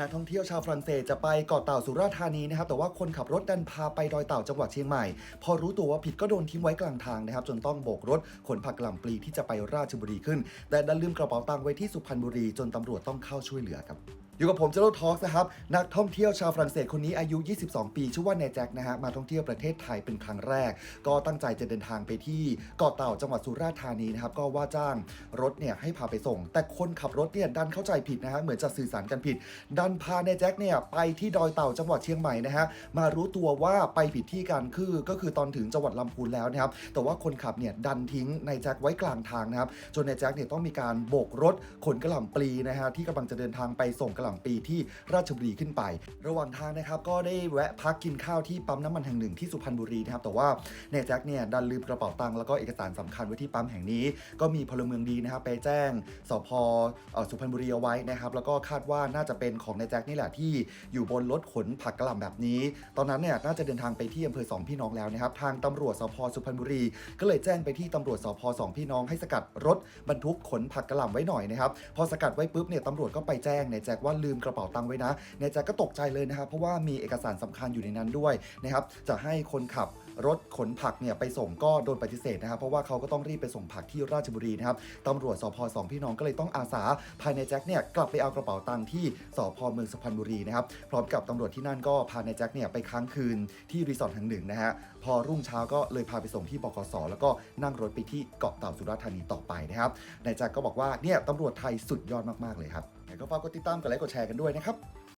นักท่องเที่ยวชาวฝรั่งเศสจะไปเกาะเต่าสุราษฎร์ธานีนะครับแต่ว่าคนขับรถดันพาไปดอยเต่าจังหวัดเชียงใหม่ พอรู้ตัวว่าผิดก็โดนทิ้งไว้กลางทางนะครับจนต้องโบกรถขนผักกล่ำปลีที่จะไปราชบุรีขึ้น แต่ดันลืมกระเป๋าตังค์ไว้ที่สุพรรณบุรีจนตำรวจต้องเข้าช่วยเหลือครับ อยู่กับผมเจโรทอล์กนะครับ นักท่องเที่ยวชาวฝรั่งเศสคนนี้อายุ 22 ปี ชื่อว่านายแจ็คนะฮะ มาท่องเที่ยวประเทศไทยเป็นครั้งแรก ก็ตั้งใจจะเดินทางไปที่เกาะเต่าจังหวัดสุราษฎร์ธานีนะครับ ก็ว่าจ้างรถเนี่ยให้พาไปส่ง แต่คนขับรถเนี่ยดันเข้าใจผิดนะฮะ เหมือนจะสื่อสารกันผิด ดันพานายแจ็คเนี่ยไปที่ดอยเต่าจังหวัดเชียงใหม่นะฮะ มารู้ตัวว่าไปผิดที่กัน คือ ก็คือตอนถึงจังหวัดลำพูนแล้วนะครับ แต่ว่าคนขับเนี่ยดันทิ้งนายแจ็คไว้กลางทางนะครับ จนนายแจ็คเนี่ยต้องมีการโบกรถขนกระหล่ำปลีนะฮะที่กำลังจะเดินทางไปส่งกระล่ำปลีที่ราชบุรีขึ้นไป ระหว่างทางนะครับก็ได้แวะพักกินข้าวที่ปั๊มน้ำมันแห่งหนึ่งที่สุพรรณบุรีนะครับแต่ว่านายแจ็คเนี่ยดันลืมกระเป๋าตังค์แล้วก็เอกสารสำคัญไว้ที่ปั๊มแห่งนี้ ก็มีพลเมืองดีนะครับไปแจ้งสพเอ่อสุพรรณบุรีเอาไว้นะครับแล้วก็คาดว่าน่าจะเป็นของนายแจ็คนี่แหละที่อยู่บนรถขนผักกระหล่ำแบบนี้ ตอนนั้นเนี่ยน่าจะเดินทางไปที่อำเภอสองพี่น้องแล้วนะครับทางตำรวจสพสุพรรณบุรี ก็เลยแจ้งไปที่ตำรวจสพสองพี่น้องให้สกัดรถบรรทุกขนผักกระหล่ำไว้หน่อยนะครับพอสกัดไว้ปุ๊บเนี่ยตำรวจก็ไปแจ้งนายแจ็คว่าลืมกระเป๋าตังค์ไว้นะนายแจ็คก็ตกใจเลยนะครับ เพราะว่ามีเอกสารสำคัญอยู่ในนั้นด้วยนะครับจะให้คนขับรถขนผักเนี่ยไปส่งก็โดนปฏิเสธนะครับ เพราะว่าเขาก็ต้องรีบไปส่งผักที่ราชบุรีนะครับตำรวจสพสองพี่น้องก็เลยต้องอาสาภายในแจ็คเนี่ยกลับไปเอากระเป๋าตังค์ที่สพเมืองสุพรรณบุรีนะครับพร้อมกับตำรวจที่นั่นก็พานายแจ็คเนี่ยไปค้างคืนที่รีสอร์ทแห่งหนึ่งนะฮะพอรุ่งเช้าก็เลยพาไปส่งที่บกสแล้วก็นั่งรถไปที่เกาะเต่าสุราษฎร์ธานีต่อไปนะครับนายแจ็คก็บอกว่าเนี่ยตำรวจไทยสุดยอดมากๆเลยครับ ก็ฝากกดติดตามกัดไลค์กดแชร์กันด้วยนะครับ